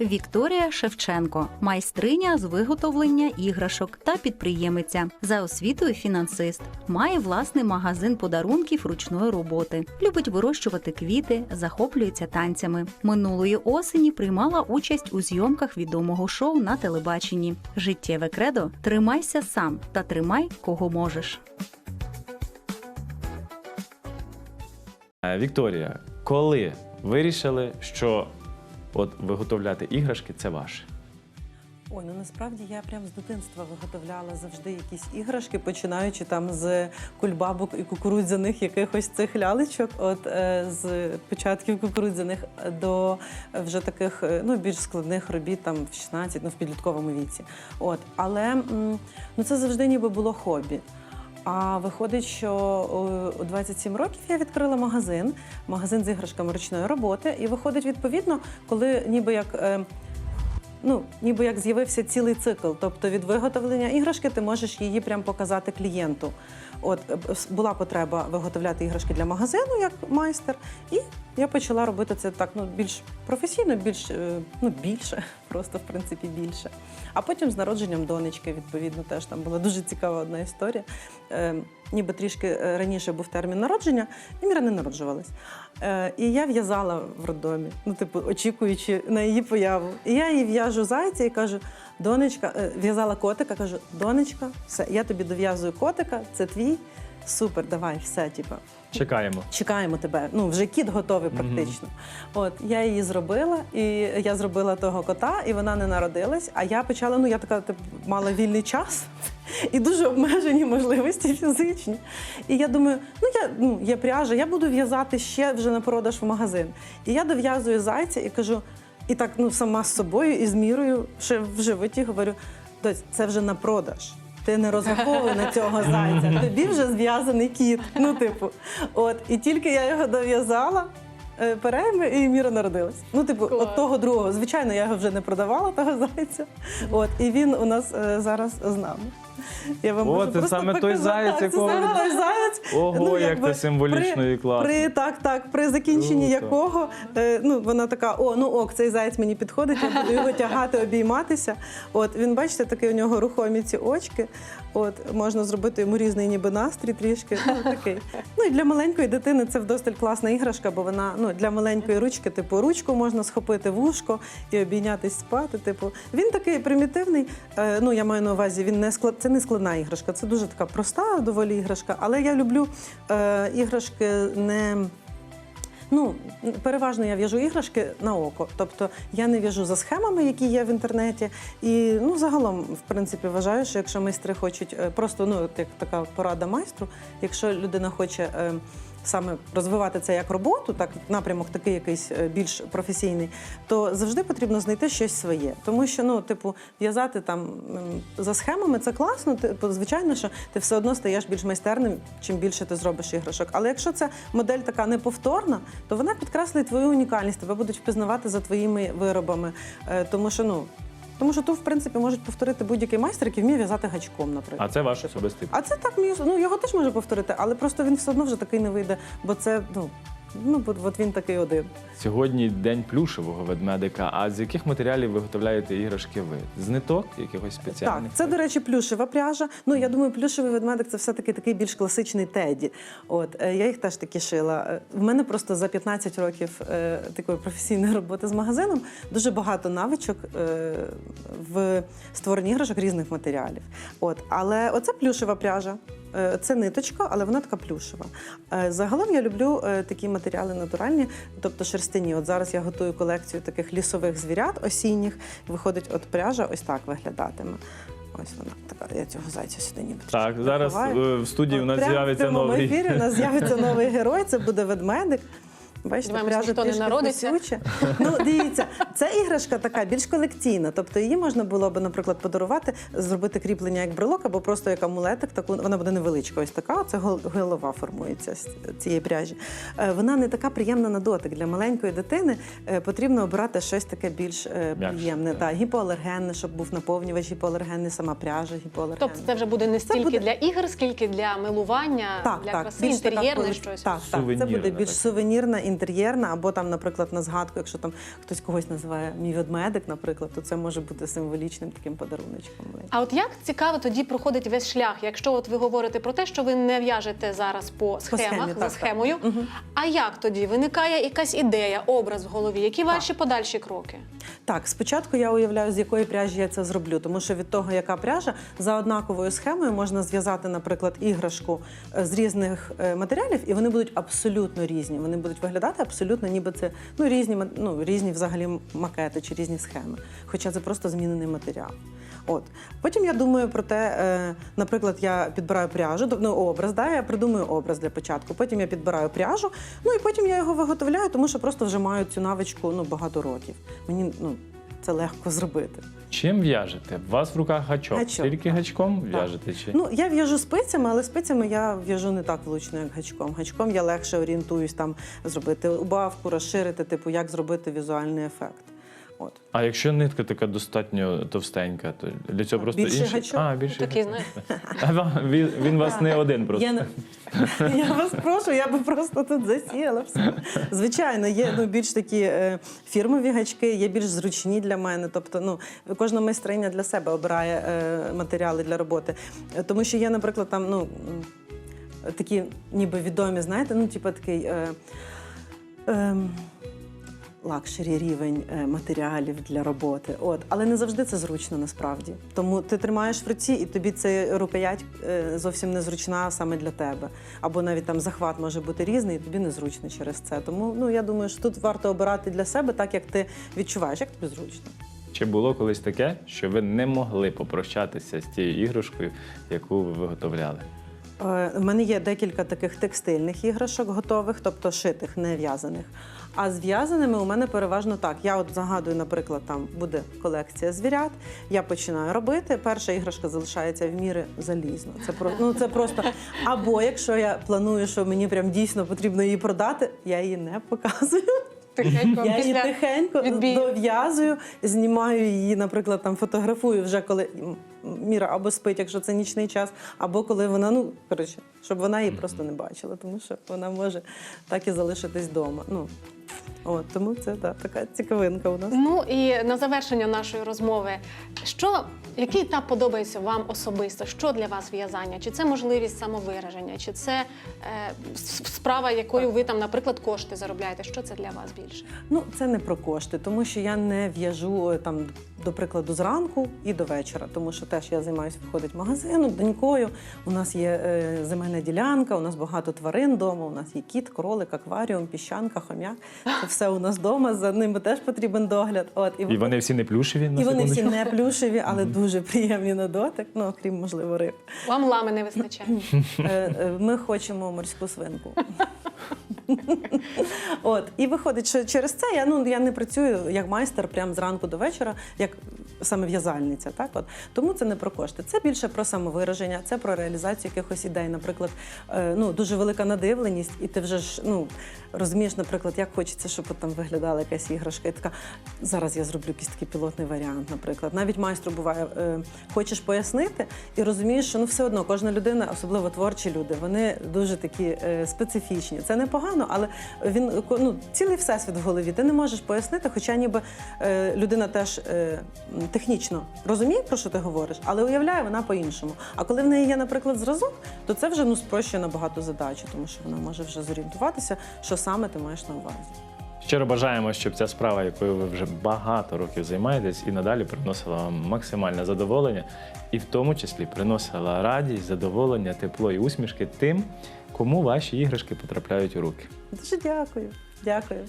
Вікторія Шевченко, майстриня з виготовлення іграшок та підприємиця. За освітою фінансист. Має власний магазин подарунків ручної роботи. Любить вирощувати квіти, захоплюється танцями. Минулої осені приймала участь у зйомках відомого шоу на телебаченні. Життєве кредо тримайся сам та тримай кого можеш. Вікторія, коли вирішили, що от виготовляти іграшки це ваше? Ой, ну насправді я прям з дитинства виготовляла завжди якісь іграшки, починаючи там з кульбабок і кукурудзяних якихось цих лялечок, от е, з початків кукурудзяних до вже таких е, ну більш складних робіт, там в 16, ну в підлітковому віці. От, але ну це завжди ніби було хобі. А виходить, що о, у 27 років я відкрила магазин, магазин з іграшками ручної роботи. І виходить, відповідно, коли ніби як. е, Ну, ніби як з'явився цілий цикл. Тобто від виготовлення іграшки ти можеш її прям показати клієнту. От е, була потреба виготовляти іграшки для магазину як майстер, і я почала робити це так ну більш професійно, більш е, ну більше, просто в принципі більше. А потім з народженням донечки, відповідно, теж там була дуже цікава одна історія. Е, ніби трішки е, раніше був термін народження, і Міра не народжувалась. Е, і я в'язала в роддомі, ну, типу, очікуючи на її появу. І я їй в'яжу зайця і кажу: донечка, е, в'язала котика, кажу, донечка, все, я тобі дов'язую котика, це твій. Супер, давай, все, типу, Чекаємо. чекаємо тебе. Ну, вже кіт готовий практично. От я її зробила, і я зробила того кота, і вона не народилась. А я почала, ну я така типу, мала вільний час і дуже обмежені можливості фізичні. І я думаю, ну я ну є пряжа, я буду в'язати ще вже на продаж в магазин. І я дов'язую зайця і кажу, і так ну сама з собою і з мірою ще в животі говорю: доць, це вже на продаж. Ти не розраховуй на цього зайця. Тобі вже зв'язаний кіт. Ну, типу, от і тільки я його дов'язала. е, Перейми і Міра народилась. Ну, типу, Клас. от того другого. Звичайно, я його вже не продавала, того зайця. От, і він у нас е, зараз з нами. Я вам О, можу це просто саме той показати. заяць, Так, якого Це саме той заяць. Ого, як якби це символічно при- і класно. При, так, так, при закінченні Круто. якого е, ну, вона така: о, ну ок, цей заяць мені підходить, я буду його тягати, обійматися. От він, бачите, такий у нього рухомі ці очки. От можна зробити йому різний ніби настрій трішки. Ну, такий. Ну і для маленької дитини це вдосталь класна іграшка, бо вона ну для маленької ручки, типу, ручку можна схопити вушко і обійнятись спати. Типу, він такий примітивний. Е, ну я маю на увазі, він не склад, це не складна іграшка, це дуже така проста, доволі іграшка. Але я люблю е, іграшки не. Ну, переважно я в'яжу іграшки на око. Тобто я не в'яжу за схемами, які є в інтернеті. І ну, загалом, в принципі, вважаю, що якщо майстри хочуть е, просто ну, як така порада майстру, якщо людина хоче. Саме розвивати це як роботу, так напрямок такий якийсь е, більш професійний, то завжди потрібно знайти щось своє. Тому що, ну, типу, в'язати там за схемами це класно. Типу, звичайно, що ти все одно стаєш більш майстерним, чим більше ти зробиш іграшок. Але якщо це модель така неповторна, то вона підкреслить твою унікальність, тебе будуть впізнавати за твоїми виробами. Е, Тому що ну. Тому що тут, в принципі, можуть повторити будь-який майстер, який вміє в'язати гачком, наприклад. А це ваш особистий. А це так мій, ну його теж може повторити, але просто він все одно вже такий не вийде, бо це ну. Ну, от, от він такий один. Сьогодні день плюшевого ведмедика. А з яких матеріалів виготовляєте іграшки ви? З ниток якихось Так, це, до речі, плюшева пряжа. Ну, я думаю, плюшевий ведмедик це все-таки такий більш класичний теді. От, е, я їх теж таки шила. Е, В мене просто за 15 років е, такої професійної роботи з магазином дуже багато навичок е, в створенні іграшок різних матеріалів. От, але оце плюшева пряжа. Е, Це ниточка, але вона така плюшева. Е, Загалом я люблю е, такі матеріали натуральні, тобто шерстяні. От зараз я готую колекцію таких лісових звірят осінніх. Виходить, от пряжа ось так виглядатиме. Ось вона така. Я цього зайця сюди ніби. Так, зараз в студії у нас з'явиться новий. В ефірі. У нас з'явиться новий герой. Це буде ведмедик. Бачите, Сподіваємось, пряжа ніхто не трішки народиться. кусюча. Ну, дивіться, це іграшка така більш колекційна. Тобто її можна було б, наприклад, подарувати, зробити кріплення як брелок, або просто як амулетик. Таку вона буде невеличка. Ось така. Це голова формується з цієї пряжі. Е, Вона не така приємна на дотик. Для маленької дитини е, потрібно обрати щось таке більш е, М'якше, приємне. так. Так, гіпоалергенне, щоб був наповнювач гіпоалергенний, сама пряжа гіпоалергенна. Тобто це вже буде не стільки буде- для ігор, скільки для милування, так, для так, краси, більш така інтер'єрне колек- щось. Так, так, це Сувенірне буде більш таке. сувенірне, інтер'єрна, або там, наприклад, на згадку, якщо там хтось когось називає мій ведмедик, наприклад, то це може бути символічним таким подаруночком. А от як цікаво тоді проходить весь шлях, якщо от ви говорите про те, що ви не в'яжете зараз по схемах схемі, за так, так. схемою. А як тоді виникає якась ідея, образ в голові? Які ваші подальші кроки? Так, спочатку я уявляю, з якої пряжі я це зроблю, тому що від того, яка пряжа, за однаковою схемою можна зв'язати, наприклад, іграшку е, з різних е, матеріалів, і вони будуть абсолютно різні. Вони будуть виглядати абсолютно, ніби це ну різні ну, різні взагалі макети чи різні схеми. Хоча це просто змінений матеріал. От потім я думаю про те, е, наприклад, я підбираю пряжу, ну, образ, да, я придумую образ для початку. Потім я підбираю пряжу, ну і потім я його виготовляю, тому що просто вже маю цю навичку ну, багато років. Мені ну, це легко зробити. Чим в'яжете? У вас в руках гачок. Гачок, Тільки так. гачком в'яжете? Чи? Ну, я в'яжу спицями, але спицями я в'яжу не так влучно, як гачком. Гачком я легше орієнтуюсь там зробити убавку, розширити, типу, як зробити візуальний ефект. От. А якщо нитка така достатньо товстенька, то для цього просто Більший інший? гачок? А, більше Такий, знаєте. А він, він вас не один просто. Я, не... я вас прошу, я би просто тут засіяла все. Звичайно, є ну, більш такі е, фірмові гачки, є більш зручні для мене. Тобто, ну, кожна майстриня для себе обирає е, матеріали для роботи. Е, Тому що є, наприклад, там, ну. Такі ніби відомі, знаєте, ну, типу такий е, ем, лакшері рівень е, матеріалів для роботи. От. Але не завжди це зручно насправді. Тому ти тримаєш в руці, і тобі ця рукоять е, зовсім незручна саме для тебе. Або навіть там захват може бути різний, і тобі незручно через це. Тому ну, я думаю, що тут варто обирати для себе так, як ти відчуваєш, як тобі зручно. Чи було колись таке, що ви не могли попрощатися з тією іграшкою, яку ви виготовляли? Е, В мене є декілька таких текстильних іграшок готових, тобто шитих, не в'язаних. А з в'язаними у мене переважно так. Я от загадую, наприклад, там буде колекція звірят. Я починаю робити. Перша іграшка залишається в міри залізно. Це про ну це просто. Або якщо я планую, що мені прям дійсно потрібно її продати, я її не показую. Тихенько Я її тихенько дов'язую, знімаю її, наприклад, там фотографую вже коли Міра або спить, якщо це нічний час, або коли вона, ну коротше, щоб вона її просто не бачила, тому що вона може так і залишитись вдома. Ну от тому це да, така цікавинка у нас. Ну і на завершення нашої розмови, що який етап подобається вам особисто? Що для вас в'язання? Чи це можливість самовираження, чи це е, справа, якою ви там, наприклад, кошти заробляєте? Що це для вас більше? Ну, це не про кошти, тому що я не в'яжу е, там, до прикладу, зранку і до вечора, тому що теж я займаюся виходить магазину, донькою. У нас є е, земельна ділянка, у нас багато тварин вдома, у нас є кіт, кролик, акваріум, піщанка, хом'як. Це все у нас вдома, за ними теж потрібен догляд. От, І вони всі не плюшеві на і вони всі не плюшеві, але дуже приємні на дотик, ну окрім можливо риб. Вам лами не вистачає? Е, е, Ми хочемо морську свинку. От і виходить, що через це я ну я не працюю як майстер прямо зранку до вечора, як саме в'язальниця. Так, от тому це не про кошти. Це більше про самовираження, це про реалізацію якихось ідей. Наприклад, е, ну дуже велика надивленість, і ти вже ж ну розумієш, наприклад, як хочеться, щоб там виглядала якась іграшка. І така зараз я зроблю якийсь такий пілотний варіант. Наприклад, навіть майстру буває, е, хочеш пояснити, і розумієш, що ну все одно кожна людина, особливо творчі люди, вони дуже такі е, специфічні. Це непогано, але він ну, цілий всесвіт в голові. Ти не можеш пояснити, хоча ніби людина теж технічно розуміє, про що ти говориш, але уявляє вона по-іншому. А коли в неї є, наприклад, зразок, то це вже ну спрощує набагато задачу, тому що вона може вже зорієнтуватися, що саме ти маєш на увазі. Щиро бажаємо, щоб ця справа, якою ви вже багато років займаєтесь, і надалі приносила вам максимальне задоволення, і в тому числі приносила радість, задоволення, тепло і усмішки тим, кому ваші іграшки потрапляють у руки. Дуже дякую. Дякую.